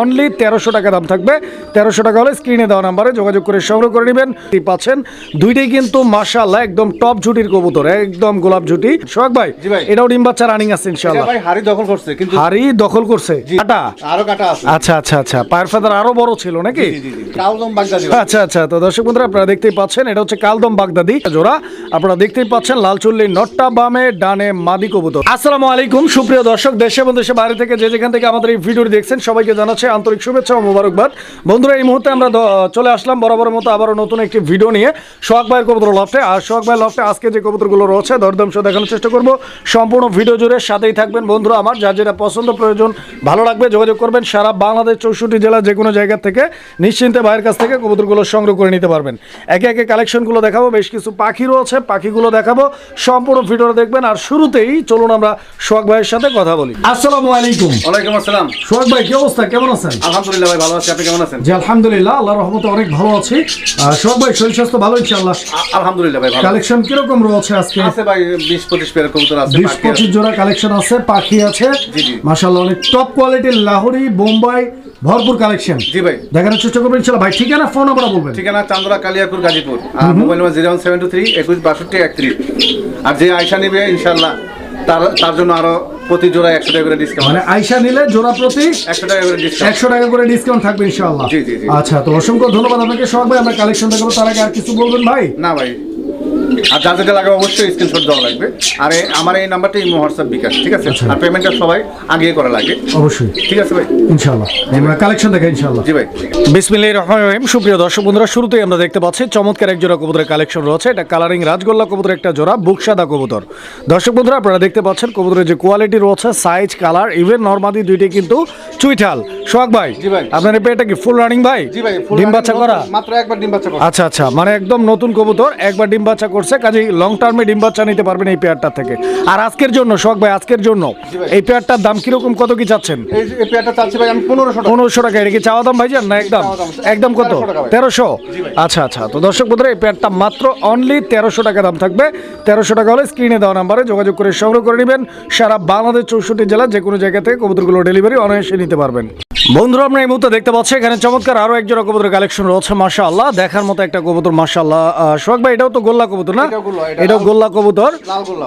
Only তেরোশো টাকা দাম থাকবে। তেরোশো টাকা হলে স্ক্রিনে দেওয়া নাম্বারে যোগাযোগ করে সংগ্রহ করে নেবেন। পাচ্ছেন। দুইটাই কিন্তু মাশাআল্লাহ একদম টপ ঝুটির কবুতর একদম গোলাপ ঝুটি। সোহাগ ভাই এটাও ডিম বাচ্চা রানিং আছে এটা ইনশাআল্লাহ। হাড়ি দখল করছে কিন্তু হাড়ি দখল করছে। কাটা? আরও কাটা আছে। আচ্ছা আচ্ছা আচ্ছা। পায়ের ফেদার আরও বড় ছিল নাকি? কালদম বাগদাদি আচ্ছা আচ্ছা। তো দর্শক বন্ধুরা আপনারা দেখতেই পাচ্ছেন এটা হচ্ছে কালদম বাগদাদি জোড়া। আপনারা দেখতেই পাচ্ছেন লাল চুল্লি নটটা বামে ডানে মাদি কবুতর। আসসালামু আলাইকুম। সুপ্রিয় দর্শক দেশে এবং দেশে বাইরে থেকে যে যেখান থেকে আমাদের এই ভিডিওটি দেখছেন সবাইকে জানাচ্ছি আন্তরিক শুভেচ্ছা ও মোবারকবাদ। বন্ধুরা এই মুহূর্তে আমরা চলে আসলাম বরাবর মতো আবারও নতুন একটি ভিডিও নিয়ে। সোহাগ ভাইয়ের কবুতর লফটে। আর সোহাগ ভাইয়ের লফটে আজকে যে কবুতরগুলো রয়েছে দরদাম সহ দেখানোর চেষ্টা করব। সম্পূর্ণ ভিডিও জুড়ে সাথেই থাকবেন বন্ধুরা আমার। যার যেটা পছন্দ প্রয়োজন ভালো লাগবে যোগাযোগ করবেন সারা বাংলাদেশ চৌষট্টি জেলা যে কোনো জায়গা থেকে। নিশ্চিন্তে ভাইয়ের কাছ থেকে কবুতরগুলো সংগ্রহ করে নিতে পারবেন। একে একে কালেকশনগুলো দেখাবো। বেশ কিছু পাখি রয়েছে পাখিগুলো দেখাবো। সম্পূর্ণ ভিডিওটা দেখবেন। আর শুরুতেই চলুন আমরা সোহাগ ভাইয়ের সাথে কথা বলি। আসসালামু আলাইকুম। ওয়ালাইকুম আসসালাম। সোহাগ ভাই কি অবস্থা? কেমন আছেন? আলহামদুলিল্লাহ ভাই ভালো আছি। আপনি কেমন আছেন? জি আলহামদুলিল্লাহ আল্লাহর রহমতে অনেক ভালো আছি। সোহাগ ভাই শরীর স্বাস্থ্য ভালো ইনশাআল্লাহ? আলহামদুলিল্লাহ ভাই ভালো। কালেকশন কীরকম রয়েছে আজকে? আছে ভাই বিশ পঁচিশ পেয়ার কবুতর আছে বিশ পাখি আছে। পঁচিশ জোড়া কালেকশন আছে পাখি আছে। জি, জি। মাসাল্লাহ অনেক টপ কোয়ালিটির লাহোরি বোম্বাই ভরপুর কালেকশন। জি ভাই। দেখানোর চেষ্টা করবেন ইনশাল্লাহ ভাই ঠিকানা ফোন নাম্বার বলবেন। ঠিকানা চান্দরা কালিয়াকুর গাজীপুর। আর mobile number zero one seven two three একুশ বাষট্টি একত্রিশ। আর যে আয়সা নিবে ইনশাল্লাহ তার তার জন্য আরও প্রতি জোড়া একশো টাকা করে ডিসকাউন্ট মানে আইসা নিলে জোড়া প্রতি একশো টাকা করে ডিসকাউন্ট একশো টাকা করে ডিসকাউন্ট থাকবে ইনশাআল্লাহ। জি, জি। আচ্ছা তো অসংখ্য ধন্যবাদ আপনাকে। সবাই ভাই আমরা কালেকশন দেখাবো তার আগে আর কিছু বলবেন ভাই? না ভাই আর যা যেটা লাগে অবশ্যই স্ক্রিনশট দেওয়া লাগবে। আর আমার এই নাম্বারটা ইমো হোয়াটসঅ্যাপ বিকাশ ঠিক আছে? আচ্ছা। আর পেমেন্টটা সবাই আগে করা লাগে। অবশ্যই। ঠিক আছে ভাই? ইনশাআল্লাহ। আমরা কালেকশন দেখাই ইনশাআল্লাহ। জি ভাই। বিসমিল্লাহির রহমানির রহিম। সুপ্রিয় দর্শক বন্ধুরা শুরুতেই আমরা দেখতে পাচ্ছি চমৎকার এক জোড়া কবুতরের কালেকশন রয়েছে। এটা কালারিং রাজগোল্লা কবুতরের একটা জোড়া বুকসাদা কবুতর। দর্শক বন্ধুরা আপনারা দেখতে পাচ্ছেন কবুতরের যে কোয়ালিটি রয়েছে সাইজ কালার ইভেন নর্মাদি দুইটি কিন্তু চুইঠাল। সোহাগ ভাই জি ভাই। আপনার এই পেয়ারটা কি ফুল রানিং ভাই? জি ভাই ডিম বাচ্চা করা? মাত্র একবার ডিম বাচ্চা করা। আচ্ছা আচ্ছা। মানে একদম নতুন কবুতর একবার ডিম বাচ্চা করছে কাজেই লং টার্মে ডিম বাচ্চা নিতে পারবেন এই পেয়ারটা থেকে। আর আজকের জন্য শখ ভাই আজকের জন্য এই পেয়ারটার দাম কীরকম কত কি চাচ্ছেন? এই পেয়ারটা চাচ্ছি ভাই আমি পনেরোশো টাকা। পনেরোশো টাকা এটা কি চাওয়া দাম ভাইজান না একদম? একদম কত? 1300 টাকা ভাই। তেরোশো? আচ্ছা আচ্ছা তো দর্শক বন্ধুরা এই প্যাডটা মাত্র অনলি তেরোশো টাকা দাম থাকবে। তেরোশো টাকা হলে স্ক্রিনে দেওয়া নাম্বারে যোগাযোগ করে সংগ্রহ করে নেবেন। সারা বাংলাদেশ চৌষট্টি জেলা যে কোনো জায়গা থেকে কবুতরগুলো ডেলিভারি অনায়াসে নিতে পারবেন। বন্ধুরা আমরা এই মুহূর্তে দেখতে পাচ্ছি এখানে চমৎকার আরও এক জোড়া কবুতর কালেকশন রয়েছে মাশা আল্লাহ দেখার মতো একটা কবুতর মাশা আল্লাহ সোহাগ ভাই এটাও তো গোল্লা কবুতর না? এটাও গোল্লা, এটা গোল্লা কবুতর।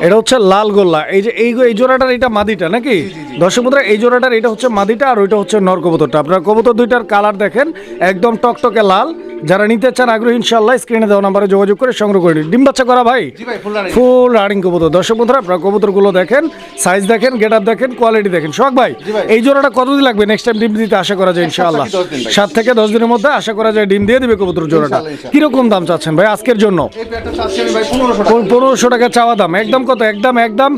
এটা হচ্ছে লাল গোল্লা। এই যে এই এই জোড়াটার এটা মাদিটা নাকি? দর্শক বন্ধুরা এই জোড়াটার এটা হচ্ছে মাদিটা আর ওইটা হচ্ছে নর কবুতরটা। আপনার কবুতর দুইটার কালার দেখেন একদম টকটকে লাল। যারা নিতে চান আগ্রহী ইনশাল্লাহ স্ক্রিনে দেওয়া নাম্বারে যোগাযোগ করে সংগ্রহ করে ডিম বাচ্চা করা ভাই? ফুল রানিং কবুতর। দর্শক বন্ধুরা আপনার কবুতরগুলো দেখেন সাইজ দেখেন গেট আপ দেখেন কোয়ালিটি দেখেন। সোহাগ ভাই ভাই। এই জোড়াটা কতদিন লাগবে? নেক্সট টাইম ডিম দিতে আশা করা যায় ইনশাআল্লাহ। দশ। সাত থেকে দশ দিনের মধ্যে আশা করা যায় ডিম দিয়ে দিবে কবুতর জোড়াটা। কীরকম দাম চাচ্ছেন ভাই আজকের জন্য? পনেরোশো টাকা। চাওয়া দাম। একদম কত? একদম একদম?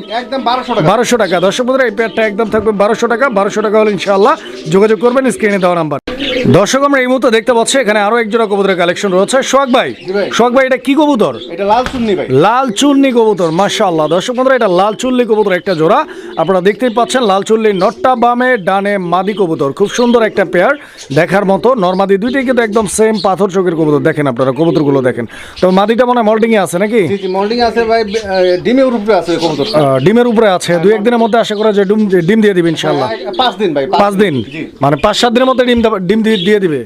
বারোশো টাকা। দর্শক বন্ধুরা এই পেয়ারটা একদম থাকবে বারোশো টাকা। বারোশো টাকা হলে ইনশাআল্লাহ যোগাযোগ করবেন স্ক্রিনে দেওয়া নাম্বার। দর্শক আমরা এই মুহূর্তে দেখতে পাচ্ছি এখানে আরও এক জোড়া কবুতরের কালেকশন রয়েছে। সোহাগ ভাই। সোহাগ ভাই এটা কি কবুতর? এটা লাল সুন্নি ভাই। লাল চুন্নি কবুতর মাশাআল্লাহ। দর্শক বন্ধুরা এটা লাল চুল্লি কবুতর একটা জোড়া। আপনারা দেখতেই পাচ্ছেন লাল চুল্লি নটটা বামে ডানে মাদি কবুতর। খুব সুন্দর একটা পেয়ার দেখার মতো। নর্মাদি দুইটাই কিন্তু একদম সেম পাথর চোখের কবুতর। দেখেন আপনারা কবুতরগুলো দেখেন। তো মাদিটা মনে হয় মল্টিং এ আছে নাকি? জি আছে ভাই ডিমের উপরে আছে কবুতর ডিমের উপরে আছে। দুই একদিনের মধ্যে আশা করা যায় ডিম ডিম দিয়ে দিবেন ইনশাআল্লাহ। পাঁচ দিন ভাই পাঁচ দিন। মানে পাঁচ সাত দিনের মধ্যে ডিম ডিম দিয়ে- দিবে?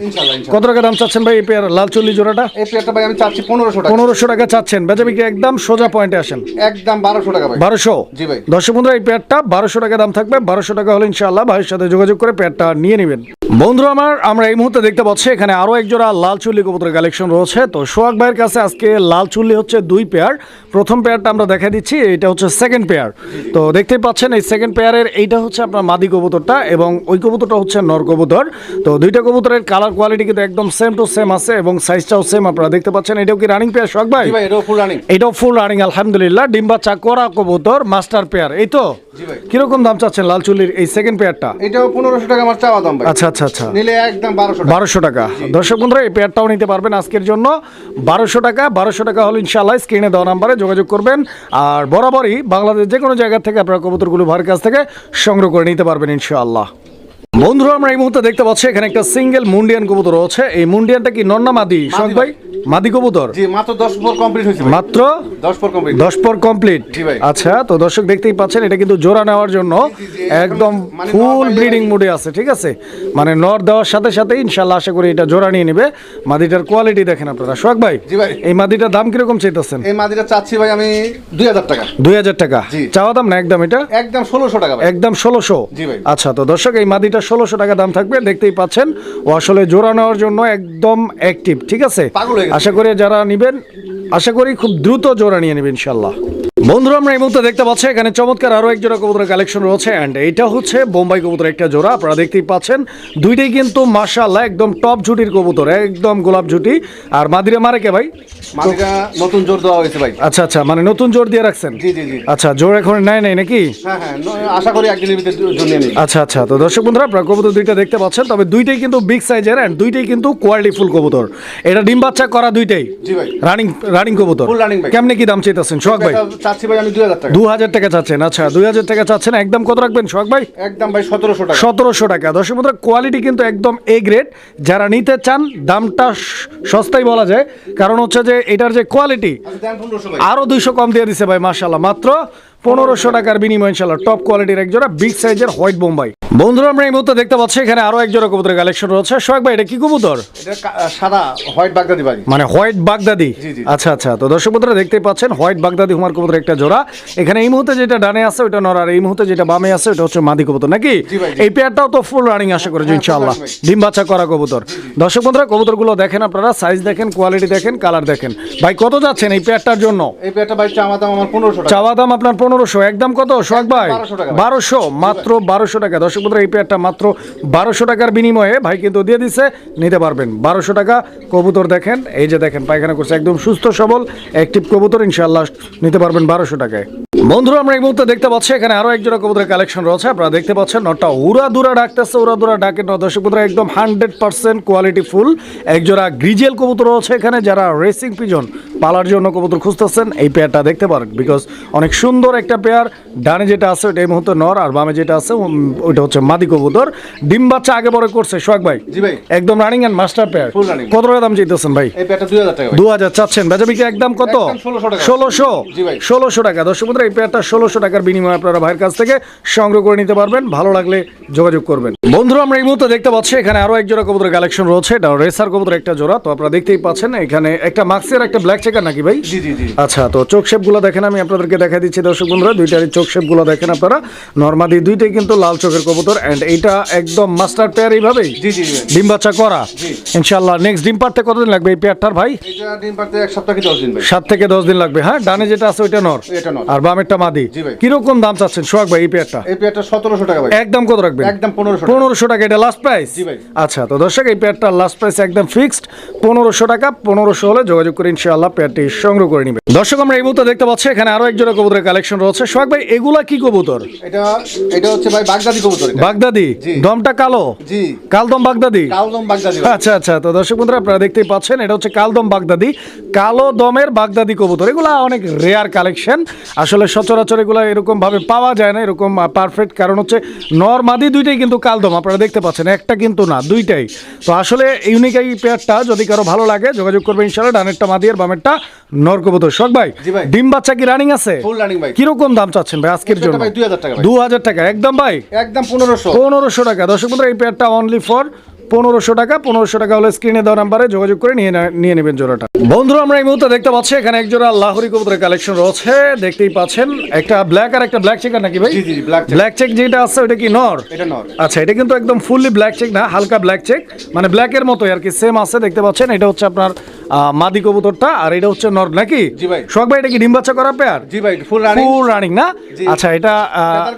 কত টাকা দাম চাচ্ছেন ভাই এই পেয়ার লাল চল্লি জোড়াটা? এই পেয়ারটা ভাই আমি চাচ্ছি পনেরোশো টাকা। পনেরোশো টাকা চাচ্ছেন। বেচা বিক্রি একদম সোজা পয়েন্টে আসেন। একদম বারোশো টাকা ভাই। বারোশো? জি ভাই। দর্শক বন্ধুরা এই পেয়ারটা বারোশো টাকা দাম থাকবে। বারোশো টাকা হলে ইনশাআল্লাহ ভাইয়ের সাথে যোগাযোগ করে পেয়ারটা নিয়ে নেবেন। বন্ধুরা আমার আমরা এই মুহূর্তে দেখতে পাচ্ছি এখানে আরও এক জোড়া লাল চুল্লি কবুতরের কালেকশন রয়েছে। তো সোহাগ ভাইয়ের কাছে আজকে লাল চুল্লি হচ্ছে দুই পেয়ার প্রথম পেয়ারটা আমরা দেখা দিচ্ছি এটা হচ্ছে সেকেন্ড পেয়ার তো দেখতেই পাচ্ছেন এই সেকেন্ড পেয়ারের এইটা হচ্ছে আপনার মাদি কবুতরটা এবং ওই কবুতরটা হচ্ছে নর কবুতর। তো দুইটা কবুতরের কালার কোয়ালিটি কিন্তু একদম সেম টু সেম আছে এবং সাইজটাও সেম আপনারা দেখতে পাচ্ছেন। এটাও কি রানিং পেয়ার সোহাগ ভাই? এটাও ফুল রানিং এটাও ফুল রানিং আলহামদুলিল্লাহ। ডিম্বা চাকরা কবুতর মাস্টার পেয়ার এই তো? কীরকম দাম চাচ্ছেন লাল চুল্লির এই সেকেন্ড পেয়ারটা এটাও পনেরোশো টাকা আমার চাওয়া দাম ভাই। আচ্ছা। আচ্ছা আচ্ছা। নিলে একদম বারোশো টাকা। দর্শক বন্ধুরা এই পেয়ারটাও নিতে পারবেন আজকের জন্য। বারোশো টাকা বারোশো টাকা হলো ইনশাল্লাহ স্ক্রিনে দেওয়া নাম্বারে যোগাযোগ করবেন। আর বরাবরই বাংলাদেশ যে কোনো জায়গা থেকে আপনারা কবুতরগুলো ভার কাছ থেকে সংগ্রহ করে নিতে পারবেন ইনশাআল্লাহ। বন্ধুরা আমরা এই মুহূর্তে দেখতে পাচ্ছি এখানে একটা সিঙ্গেল মুন্ডিয়ান কবুতর রয়েছে। এই মুন্ডিয়ানটা কি নন্না মাদি ভাই। মাদি কবুতর? জি মাত্র দশ পর কমপ্লিট হয়েছে মাত্র দশ পর কমপ্লিট দশ পর কমপ্লিট আচ্ছা তো দর্শক দেখতেই পাচ্ছেন এটা কিন্তু জোড়া নেওয়ার জন্য একদম ফুল ব্লিডিং মুডে আছে ঠিক আছে? মানে নর দেওয়ার সাথে সাথে ইনশাল্লাহ আশা করি এটা জোড়া নিয়ে নেবে। মাদিটার কোয়ালিটি দেখেন আপনারা। সোহাগ ভাই জি ভাই। এই মাদিটার দাম কীরকম চাইতেছেন? এই মাদিটা চাচ্ছি ভাই আমি দুই হাজার টাকা। দুই হাজার টাকা। জি। চাওয়া দাম না একদম এটা? একদম ষোলোশো টাকা একদম ষোলোশো? জি ভাই। আচ্ছা তো দর্শক এই মাদিটা ষোলোশো টাকা দাম থাকবে দেখতেই পাচ্ছেন। ও আসলে জোড়া নেওয়ার জন্য একদম অ্যাক্টিভ ঠিক আছে? পাগল হয়ে। আশা করি যারা নেবেন আশা করি খুব দ্রুত জোড়া নিয়ে নেবেন ইনশাল্লাহ বন্ধুরা আমরা এই মুহূর্তে দেখতে পাচ্ছি এখানে চমৎকার আরও এক জোড়া কবুতরের কালেকশন রয়েছে অ্যান্ড এটা হচ্ছে বোম্বাই কবুতর একটা জোড়া। আপনারা দেখতেই পাচ্ছেন দুইটাই কিন্তু মাশাআল্লাহ একদম টপ ঝুটির কবুতর একদম গোলাপ ঝুটি। আর মাদিরা মারে কে ভাই? নতুন জোর দেওয়া হয়েছে ভাই। আচ্ছা আচ্ছা মানে নতুন জোর দিয়ে রাখছেন? জি জি জি। আচ্ছা জোর এখন নেয় নাই নাকি? হ্যাঁ হ্যাঁ আশা করি একদিনের ভিতরে আচ্ছা আচ্ছা তো দর্শক বন্ধুরা আপনারা কবুতর দুইটা দেখতে পাচ্ছেন তবে দুইটাই কিন্তু বিগ সাইজের এন্ড দুইটাই কিন্তু কোয়ালিটি ফুল কবুতর। এটা ডিম বাচ্চা করা দুইটাই? জি ভাই। রানিং রানিং কবুতর। ভাই। কেমনে কি দাম চাইতেছেন? সোহাগ ভাই। চাচ্ছি ভাই আমি টাকা। টাকা চাচ্ছেন আচ্ছা দুই হাজার টাকা চাচ্ছেন একদম কত রাখবেন সোহাগ ভাই? একদম ভাই সতেরোশো টাকা। সতেরোশো টাকা। দর্শক বন্ধুরা কোয়ালিটি কিন্তু একদম এ গ্রেড যারা নিতে চান দামটা সস্তাই বলা যায়। কারণ হচ্ছে যে এটার যে কোয়ালিটি আচ্ছা আরও দুইশো কম দিয়ে দিছে ভাই মাত্র পনেরোশো টাকার বিনিময় ইনশাল্লাহ টপ কোয়ালিটির একজোড়া বিগ সাইজের হোয়াইট বোম্বাই। বন্ধুরা আমরা এই মুহূর্তে দেখতে পাচ্ছি এখানে আরও এক জোড়া কবুতরের কালেকশন রয়েছে। সোহাগ ভাই এটা কি কবুতর? এটা সাদা হোয়াইট বাগদাদি ভাই মানে হোয়াইট বাগদাদি। আচ্ছা আচ্ছা। তো দর্শক বন্ধুরা দেখতেই পাচ্ছেন হোয়াইট বাগদাদি হুমার কবুতর একটা জোড়া। এখানে এই মুহূর্তে যেটা ডানে আছে ওটা নর আর এই মুহূর্তে যেটা বামে আছে ওটা হচ্ছে মাদি কবুতর। নাকি। এই পেয়ারটাও তো ফুল রানিং আশা করি হ্যাঁ, ইনশাআল্লাহ। ডিম বাচ্চা করা কবুতর। দর্শক বন্ধুরা কবুতরগুলো দেখেন আপনারা সাইজ দেখেন কোয়ালিটি দেখেন কালার দেখেন। ভাই কত যাচ্ছেন এই পেয়ারটার জন্য? এই পেয়ারটা ভাই চাওয়া দাম আমার পনেরোশো টাকা। চাওয়া দাম আপনার পনেরোশো একদম কত? সোহাগ ভাই 1200 টাকা ভাই। বারোশো মাত্র বারোশো টাকা। দর্শক বন্ধুরা এই পেয়ারটা মাত্র বারোশো টাকার বিনিময়ে ভাই কিন্তু দিয়ে দিচ্ছে নিতে পারবেন। বারোশো টাকা, কবুতর দেখেন, এই যে দেখেন, পায়খানা করছে, একদম সুস্থ, সবল অ্যাক্টিভ কবুতর ইনশাল্লাহ নিতে পারবেন বারোশো টাকায়। বন্ধুরা, আমরা এই মুহূর্তে দেখতে পাচ্ছি, এখানে আরও এক জোড়া কবুতরের কালেকশন রয়েছে। আপনারা দেখতে পাচ্ছেন নটা উড়া দুরা ডাকতেছে, উড়া দুরা ডাকে ন দর্শক বন্ধুরা একদম হান্ড্রেড পার্সেন্ট কোয়ালিটি ফুল একজোড়া গ্রিজেল কবুতর রয়েছে এখানে, যারা রেসিং পিজন পালার জন্য কবুতর খুঁজতেছেন, এই পেয়ারটা দেখতে পারেন বিকজ অনেক সুন্দর একটা পেয়ার, ডানে যেটা আছে ওটা এই মুহূর্তে নর, আর বামে যেটা আছে ওইটা হচ্ছে মাদি কবুতর। ডিম বাচ্চা আগে পরে করছে সোহাগ ভাই। জি ভাই। একদম রানিং এন্ড মাস্টার পেয়ার কত টাকা দাম চাইতেছেন ভাই? এই পেয়ারটা টাকা দু হাজার চাচ্ছেন। বেচা বিক্রি একদম কত? 1600 ষোলোশো জি ভাই। ষোলোশো টাকা। দর্শক বন্ধুরা এই পেয়ারটা ষোলোশো টাকার বিনিময়ে আপনারা ভাইয়ের কাছ থেকে সংগ্রহ করে নিতে পারবেন। ভালো লাগলে যোগাযোগ করবেন। বন্ধুরা আমরা এই মুহূর্তে দেখতে পাচ্ছি এখানে আরও এক জোড়া কবুতরের কালেকশন রয়েছে। এটা রেসার কবুতর একটা জোড়া। তো আপনারা দেখতেই পাচ্ছেন এখানে একটা মাক্সের একটা ব্ল্যাক চেকার নাকি ভাই? জি জি জি। আচ্ছা তো চোখ শেপগুলো দেখেন আমি আপনাদেরকে দেখা দিচ্ছি দর্শক বন্ধুরা। দুইটারই চোখ শেপগুলো দেখেন আপনারা। নর্মাদি দুইটাই কিন্তু লাল চোখের কবুতর। এন্ড এইটা একদম মাস্টার পেয়ার এইভাবেই? জি জি ডিম বাচ্চা করা। ইনশাল্লাহ নেক্সট ডিম পারতে কতদিন লাগবে এই পেয়ারটার ভাই? এইটা ডিম পারতে এক সপ্তাহ কি দশ দিন ভাই। সাত থেকে দশ দিন লাগবে হ্যাঁ? ডানে যেটা আছে ওইটা নর। এটা নর। আর বামেরটা মাদি। জি ভাই। কীরকম দাম চাচ্ছেন? সোহাগ ভাই এই পেয়ারটা এই পেয়ারটা সতেরোশো টাকা ভাই। একদম কত রাখবেন? একদম পনেরোশো টাকা। পনেরোশো টাকা এটা লাস্ট প্রাইস জি ভাই। আচ্ছা তো দর্শক এই পেয়ারটার লাস্ট প্রাইস একদম ফিক্সড পনেরোশো টাকা পনেরোশো হলে যোগাযোগ করে ইনশাআল্লাহ পেয়ারটি সংগ্রহ করে নিবে দর্শক আমরা এই মুহূর্তে দেখতে পাচ্ছি এখানে আরও এক জোড়া কবুতরের কালেকশন রয়েছে। সোহাগ ভাই এগুলা কি কবুতর? এটা এটা হচ্ছে ভাই বাগদাদি কবুতর। এটা। বাগদাদি। দমটা কালো? জি। কালদম বাগদাদি? কালদম বাগদাদি আচ্ছা আচ্ছা তো দর্শক বন্ধুরা আপনারা দেখতেই পাচ্ছেন এটা হচ্ছে কালদম বাগদাদি। কালো দমের বাগদাদি কবুতর। এগুলা অনেক রেয়ার কালেকশন আসলে সচরাচর এগুলা এরকম ভাবে পাওয়া যায় না এরকম পারফেক্ট কারণ হচ্ছে নর মাদি দুইটাই কিন্তু কালদম আপনারা দেখতে পাচ্ছেন একটা কিন্তু না দুইটাই। তো আসলে ইউনিক এই পেয়ারটা যদি কারও ভালো লাগে যোগাযোগ করবে ইনশাআল্লাহ ডানেরটা মাদি আর বামেরটা নর কবুতর। শখ ভাই ডিম বাচ্চা কি রানিং আছে? ফুল রানিং ভাই। কীরকম দাম চাচ্ছেন ভাই আজকের জন্য? 2000 টাকা ভাই। দু হাজার টাকা। একদম ভাই? একদম পনেরোশো। টাকা। দর্শক বন্ধুরা এই অনলি ফর পনেরোশো টাকা। পনেরোশো টাকা হলে স্ক্রিনে দেওয়া নাম্বারে যোগাযোগ করে নিয়ে নে- নিয়ে নেবেন জোড়াটা। বন্ধুরা আমরা এই মুহূর্তে দেখতে পাচ্ছি এখানে এক জোড়া লাহোরি কবুতরের কালেকশন রয়েছে। দেখতেই পাচ্ছেন একটা ব্ল্যাক আর একটা ব্ল্যাক চেকার নাকি ভাই। ব্ল্যাক চেক যেটা আছে ওটা কি নর? আচ্ছা এটা কিন্তু একদম ফুললি ব্ল্যাক চেক না হালকা ব্ল্যাক চেক মানে ব্ল্যাকের মতোই আর কি সেম আছে দেখতে পাচ্ছেন। এটা হচ্ছে আপনার মাদি কবুতরটা আর এটা হচ্ছে নর নাকি? জি ভাই। শখ ভাই এটা কি ডিম বাচ্চা করা পেয়ার? জি ভাই ফুল রানিং ফুল রানিং না? আচ্ছা এটা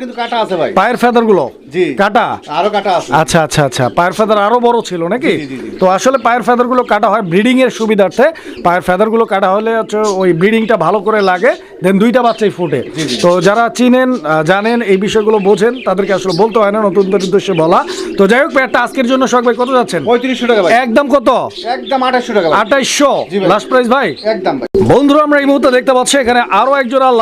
কিন্তু কাটা আছে ভাই। পায়ের ফেদারগুলো জি। কাটা? আরও কাটা আছে। আচ্ছা আচ্ছা আচ্ছা পায়ের ফেদার আরও বড় ছিল নাকি। তো আসলে পায়ের ফেদারগুলো কাটা হয় ব্রিডিং এর সুবিধার্থে। পায়ের ফেদারগুলো কাটা হলে হচ্ছে ওই ব্রিডিংটা ভালো করে লাগে দেন দুইটা বাচ্চাই ফুটে। তো যারা চিনেন জানেন এই বিষয়গুলো বোঝেন তাদেরকে আসলে বলতে হয় না নতুন উদ্দেশ্যে বলা। তো যাই হোক একটা আজকের জন্য শখ ভাই কত যাচ্ছেন? পঁয়ত্রিশশো টাকা একদম কত? একদম আঠাশশো টাকা ভাই। আঠাইশশো বত্রিশশো জি ভাই। লাস্ট প্রাইস ভাই? একদম ভাই। বন্ধুরা আমরা এই মুহূর্তে দেখতে পাচ্ছি এখানে আরও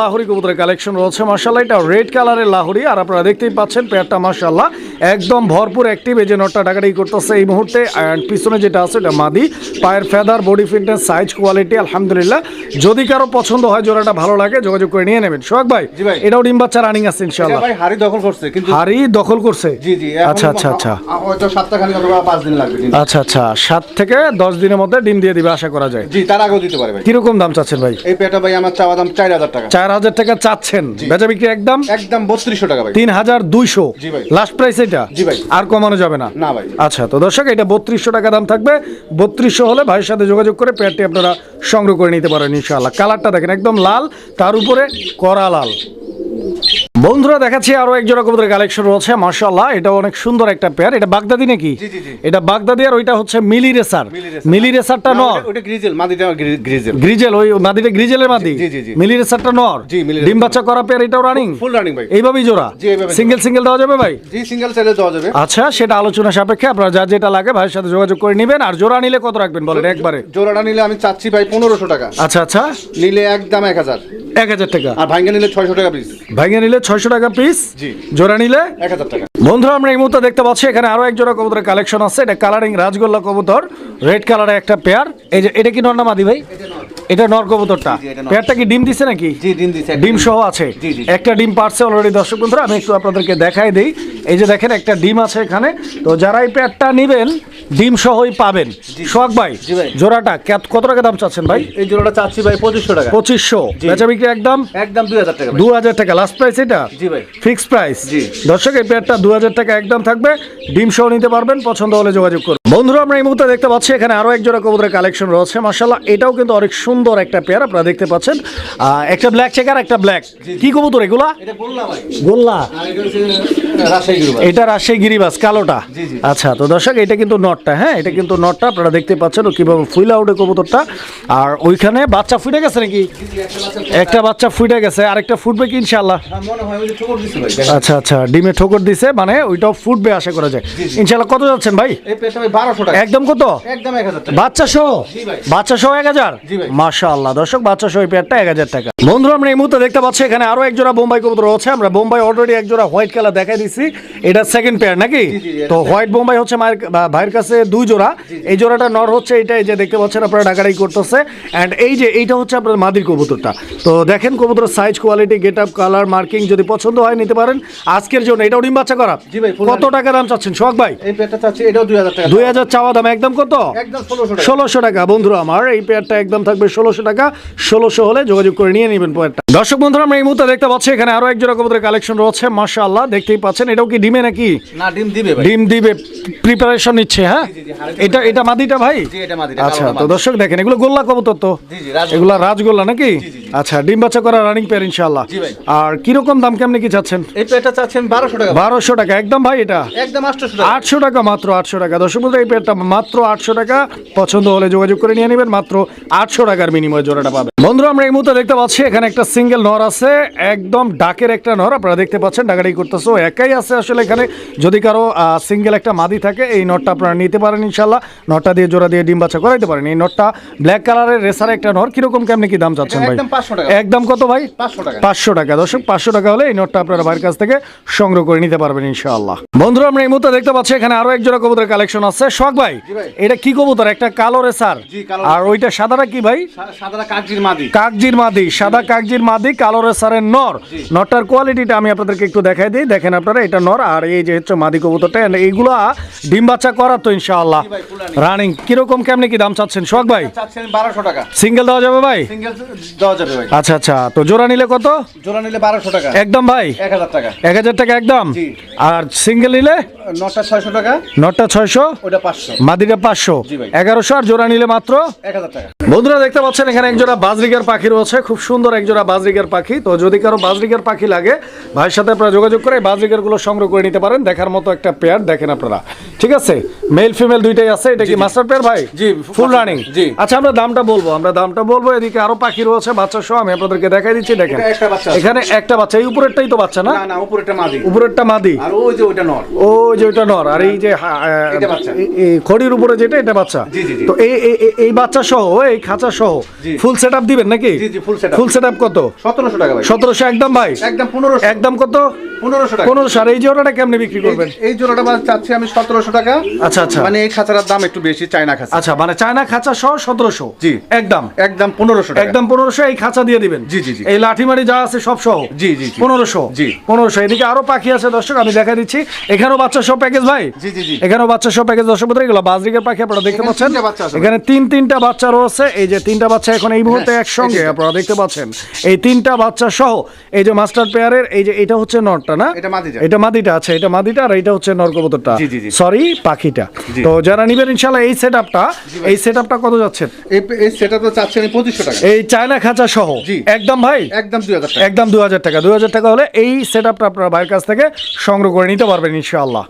লাহোরি কবুতরের কালেকশন রয়েছে মার্শাল্লাহ এটা রেড কালারের লাহোরি আর আপনারা দেখতেই পাচ্ছেন পেয়ারটা মার্শাল্লাহ একদম ভরপুর অ্যাক্টিভ এই যে নটটা টাকাটাই করতেছে এই মুহূর্তে। And পিছনে যেটা আছে এটা মাদি। পায়ের feather body fitness size quality আলহামদুলিল্লাহ। যদি কারও পছন্দ হয় জোড়াটা ভালো লাগে যোগাযোগ করে নিয়ে নেবেন। সোহাগ ভাই এটাও ডিম বাচ্চা রানিং আছে ইনশাল্লাহ ভাই হাড়ি দখল করছে কিন্তু হাড়ি দখল করছে? জি জি আচ্ছা আচ্ছা আচ্ছা। হয়তো সাতটা খালি অথবা পাঁচ দিন লাগবে। আচ্ছা আচ্ছা। সাত থেকে দশ দিনের মধ্যে ডিম দিয়ে দিবে আশা করা যায়। জি তার আগেও দিতে পারে ভাই। কীরকম দাম চাচ্ছেন ভাই? এই পেটা ভাই আমার চাওয়া দাম চার হাজার টাকা। চার হাজার টাকা চাচ্ছেন। বেচা বিক্রি একদম? একদম বত্রিশশো টাকা ভাই। তিন হাজার দুইশো। জি ভাই। লাস্ট প্রাইস এটা? জি ভাই। আর কমানো যাবে না? না ভাই। আচ্ছা তো দর্শক এটা বত্রিশশো টাকা দাম থাকবে। বত্রিশশো হলে ভাইয়ের সাথে যোগাযোগ করে প্যাটটি আপনারা সংগ্রহ করে নিতে পারেন ইনশাআল্লাহ। কালারটা দেখেন একদম লাল তার উপরে করা লাল। বন্ধুরা দেখাচ্ছি আরও এক জোড়া কবুতরের কালেকশন রয়েছে মার্শাল্লাহ এটা অনেক সুন্দর একটা পেয়ার এটা বাগদাদি নাকি। এটা বাগদাদি আর ওইটা হচ্ছে মিলি রেসার। মিলি রেসার। মিলি রেসারটা নর। ওটা- গ্রিজেল মাদিটা গ্রিজেল। গ্রিজেল ওই মাদিটা গ্রিজেলের মাদি। মিলি রেসারটা নর। ডিম বাচ্চা করা পেয়ার এটাও রানিং ফুল রানিং ভাই। এইভাবেই জোড়া। সিঙ্গেল সিঙ্গেল দেওয়া যাবে ভাই? জি সিঙ্গেল চাইলে দেওয়া যাবে। আচ্ছা সেটা আলোচনা সাপেক্ষে আপনারা যা যেটা লাগে ভাইয়ের সাথে যোগাযোগ করে নেবেন। আর জোড়া নিলে কত রাখবেন বলেন একবারে? জোড়াটা নিলে আমি চাচ্ছি ভাই পনেরোশো টাকা। আচ্ছা আচ্ছা। নিলে একদম এক হাজার। এক হাজার টাকা। আর ভাঙ্গে নিলে ছয়শো টাকা পিস ভাঙে নিলে ছয়শো টাকা পিস। জোড়া নিলে? এক হাজার টাকা। বন্ধুরা আমরা এই মুহূর্তে দেখতে পাচ্ছি এখানে আরও এক জোড়া কবুতরের কালেকশন আছে। এটা কালারিং রাজগোল্লা কবুতর রেড কালারের একটা পেয়ার এই যে এটা কি নর না মাদি ভাই? এটা নর। কবুতরটা। পেয়ারটা কি ডিম দিছে নাকি? জি ডিম সহ আছে। একটা ডিম পারছে অলরেডি দর্শক বন্ধুরা আমি একটু আপনাদেরকে দেখাই দিই। এই যে দেখেন একটা ডিম আছে এখানে। তো যারা এই পেয়ারটা নেবেন ডিম সহই পাবেন। সোহাগ ভাই জোড়াটা কেত- টাকা দাম চাচ্ছেন ভাই? এই জোড়াটা চাচ্ছি ভাই পঁচিশশো টাকা। পঁচিশশো। বেচা বিক্রি একদম? একদম দুই হাজার টাকা। দু হাজার টাকা। লাস্ট প্রাইস এটা? জি ভাই। Fix price. জি। দর্শক এই পেয়ারটা দু হাজার টাকা একদম থাকবে। ডিম সহ নিতে পারবেন পছন্দ হলে যোগাযোগ করুন। বন্ধুরা আমরা এই মুহূর্তে দেখতে পাচ্ছি এখানে আরও এক জোড়া কবুতরের কালেকশন রয়েছে। মাশাল্লাহ এটাও কিন্তু অনেক সুন্দর একটা পেয়ার আপনারা দেখতে পাচ্ছেন। একটা ব্ল্যাক চেকার একটা ব্ল্যাক কি কবুতর এগুলা? এটা গোল্লা এটা রাজশাহী গিরিবাস কালোটা। আচ্ছা তো দর্শক এটা কিন্তু নটটা হ্যাঁ? এটা কিন্তু নটটা আপনারা দেখতে পাচ্ছেন কীভাবে ফুইলা উঠে কবুতরটা। আর ওইখানে বাচ্চা ফুটে গেছে নাকি? একটা বাচ্চা ফুটে গেছে। আরেকটা ফুটবে কি ইনশাল্লাহ হ্যাঁ, মনে হয় আচ্ছা আচ্ছা ডিমে ঠোকর দিছে মানে ওইটাও ফুটবে আশা করা যায়। ইনশাল্লাহ কত যাচ্ছেন ভাই? একদম কত? বাচ্চা সহ? বাচ্চা সহ এক হাজার। মাশা আল্লাহ দর্শক বাচ্চা সহ পেয়ারটা এক হাজার টাকা। বন্ধুরা আমরা এই মুহূর্তে দেখতে পাচ্ছি এখানে আরও এক জোড়া বোম্বাই কবুতর রয়েছে আমরা বোম্বাই অলরেডি এক জোড়া হোয়াইট কালার দেখাই দিছি। এটা সেকেন্ড পেয়ার নাকি? এটা তো হোয়াইট বোম্বাই হচ্ছে মায়ের ভাইয়ের কাছে দুই জোড়া। এই জোড়াটা নর হচ্ছে এই যে দেখতে পাচ্ছেন আপনারা ডাকাডাই করতেছে। এন্ড এই যে এইটা হচ্ছে আপনার মাদির কবুতরটা। তো দেখেন কবুতরের size quality get up colour marking যদি পছন্দ হয় নিতে পারেন। আজকের জন্য এটাও ডিম বাচ্চা করা। কত টাকা দাম চাচ্ছেন? সোহাগ ভাই? এই পেটটা চাচ্ছি এটাও দুই হাজার টাকা। দুই হাজার চাওয়া দাম একদম কত? ষোলোশো টাকা। বন্ধুরা আমার এই পেয়ারটা একদম থাকবে ষোলোশো টাকা। ষোলোশো হলে যোগাযোগ করে নিয়ে নেবেন পেয়ারটা। দর্শক বন্ধুরা আমরা এই মুহূর্তে দেখতে পাচ্ছি এখানে আরও এক জোড়া কবুতরের কালেকশন রয়েছে মাশাআল্লাহ। দেখতেই পাচ্ছেন এটাও কি ডিমে নাকি? না ডিম দিবে ডিম দিবে প্রিপারেশন নিচ্ছে হ্যাঁ? এটা এটা মাদিটা ভাই? আচ্ছা তো দর্শক দেখেন এগুলো গোল্লা কবুতর তো। এগুলা রাজগোল্লা নাকি। আচ্ছা ডিম বাচ্চা করা রানিং পেয়ার ইনশাআল্লাহ। আর কীরকম দাম কেমনে কি চাচ্ছেন? এই এটা চাচ্ছেন বারোশো টাকা। বারোশো টাকা একদম ভাই এটা? একদম আটশোশো টাকা। আটশো টাকা মাত্র আটশো টাকা। দর্শক বন্ধু এই পেয়ারটা মাত্র আটশো টাকা। পছন্দ হলে যোগাযোগ করে নিয়ে নেবেন মাত্র আটশো টাকার বিনিময়ে জোড়াটা পাবেন। বন্ধুরা আমরা এই মুহূর্তে দেখতে পাচ্ছি এখানে একটা সিঙ্গেল নর আছে একদম ডাকের একটা নর আপনারা দেখতে পাচ্ছেন ডাকাডি করতেছে ও একাই আছে আসলে এখানে। যদি কারও সিঙ্গেল একটা মাদি থাকে এই নটটা আপনারা নিতে পারেন ইনশাল্লাহ নটটা দিয়ে জোড়া দিয়ে ডিম বাচ্চা করাইতে পারেন। এই নটটা ব্ল্যাক কালারের রেসার একটা নর কীরকম কেমনি কি দাম চাচ্ছেন ভাই? একদম 500 টাকা। একদম কত ভাই? পাঁচশো টাকা। দর্শক পাঁচশো টাকা হলে এই নোটটা আপনারা ভাইয়ের কাছ থেকে সংগ্রহ করে নিতে পারবেন ইনশাআল্লাহ। বন্ধুরা আমরা এই মুহূর্তে দেখতে পাচ্ছি এখানে আরও এক জোড়া কবুতরের কালেকশন আছে। শখ ভাই এটা কি কবুতর? একটা কালো রেসার। আর ওইটা সাদাটা কি ভাই? সাদাটা কাকজির মাদি। কাকজির মাদি সাদা কাকজির মাদি কালো রেসারের নর। নরটার কোয়ালিটিটা আমি আপনাদেরকে একটু দেখাই দিই। দেখেন আপনারা এটা নর আর এই যে হচ্ছে মাদি কবুতরটা এইগুলা ডিম বাচ্চা করা তো ইনশাআল্লাহ। রানিং কীরকম কেমনি কি দাম চাচ্ছেন? শখ ভাই? চাচ্ছেন বারোশো টাকা। সিঙ্গেল দেওয়া যাবে ভাই? সিঙ্গেল দেওয়া যাবে ভাই। আচ্ছা আচ্ছা তো জোড়া নিলে কত? জোড়া নিলে বারোশো টাকা। একদম ভাই? এক হাজার টাকা। এক হাজার টাকা একদম। আর সিঙ্গেল নিলে? নটা ছয়শো টাকা। নটটা ছয়শো? ওটা পাঁচশো। মাদিটা পাঁচশো। এগারোশো আর জোড়া নিলে মাত্র? এক হাজার টাকা। বন্ধুরা দেখতে পাচ্ছেন এখানে একজোড়া বাজরিকার পাখি রয়েছে খুব সুন্দর একজোড়া বাজরিকার পাখি। তো যদি কারও বাজরিকার পাখি লাগে ভাইয়ের সাথে আপনারা যোগাযোগ করে বাজরিকারগুলো সংগ্রহ করে নিতে পারেন। দেখার মতো একটা পেয়ার দেখেন আপনারা। ঠিক আছে? মেল ফিমেল দুইটাই আছে এটা কি মাস্টার পেয়ার ভাই? জি, ফুল রানিং জি। আচ্ছা আমরা দামটা বলব আমরা দামটা বলব। এদিকে আরও পাখি রয়েছে বাচ্চা সহ আমি আপনাদেরকে দেখাই দিচ্ছি দেখেন। এটা একটা বাচ্চা এখানে একটা বাচ্চা এই উপরেরটাই তো বাচ্চা না? না না উপরেটা মাদি। উপরেরটা মাদি। আর ওই যে ওইটা নর। ও যে ওইটা নর আর এই যে খড়ির উপরে যেটা এটা বাচ্চা। জি, জি, জি। তো এই এই- বাচ্চা সহ এই খাঁচা সহ ফুল সেট দিবেন নাকি। ফুল সেট আপ কত? সতেরোশো টাকা ভাই। সতেরোশো একদম ভাই? একদম পনেরোশো। একদম কত? পনেরোশো টাকা। পনেরোশো আর এই জোড়াটা কেমনে বিক্রি করবেন? এই- জোড়াটা মানে চাচ্ছি আমি সতেরোশো টাকা। আচ্ছা, আচ্ছা। মানে এই খাঁচাটার দাম একটু বেশি চায়না খাঁচা। আচ্ছা মানে চায়না খাঁচা সহ সতেরোশো। জি। একদম। একদম পনেরোশো একদম পনেরোশো এই খাঁচা দিয়ে দিবেন। জি, জি, জি। এই লাঠিমারি যা আছে সব সহ? জি, জি। পনেরোশো। জি। পনেরোশো। এদিকে আরও পাখি আছে দর্শক আমি দেখা দিচ্ছি। এখানেও বাচ্চা সব প্যাকেজ ভাই? জি, জি, জি। এখানেও বাচ্চা সব প্যাকেজ দর্শক এগুলো বাজরিকের পাখি আপনারা দেখতে পাচ্ছেন। এখানে তিন তিনটা বাচ্চা রয়েছে। এই যে তিনটা বাচ্চা এখন এই মুহূর্তে হ্যাঁ, একসঙ্গে আপনারা দেখতে পাচ্ছেন। এই তিনটা বাচ্চা সহ এই যে মাস্টার পেয়ারের এই যে এটা হচ্ছে নরটা না? এটা মাদিটা। এটা মাদিটা আছে এটা মাদিটা আর এটা হচ্ছে জি, জি। সরি পাখিটা। তো যারা নিবেন ইনশাল্লাহ এই সেটআপটা এই সেটআপটা কত যাচ্ছে? এই এই সেটা তো চাচ্ছি আমি পঁচিশশো টাকা। এই চায়না খাঁচা সহ? একদম ভাই? একদম দুই হাজার টাকা। একদম দু হাজার টাকা। দু হাজার টাকা হলে এই সেটআপটা আপনারা আপনার ভাইয়ের কাছ থেকে সংগ্রহ করে নিতে পারবেন ইনশাআল্লাহ।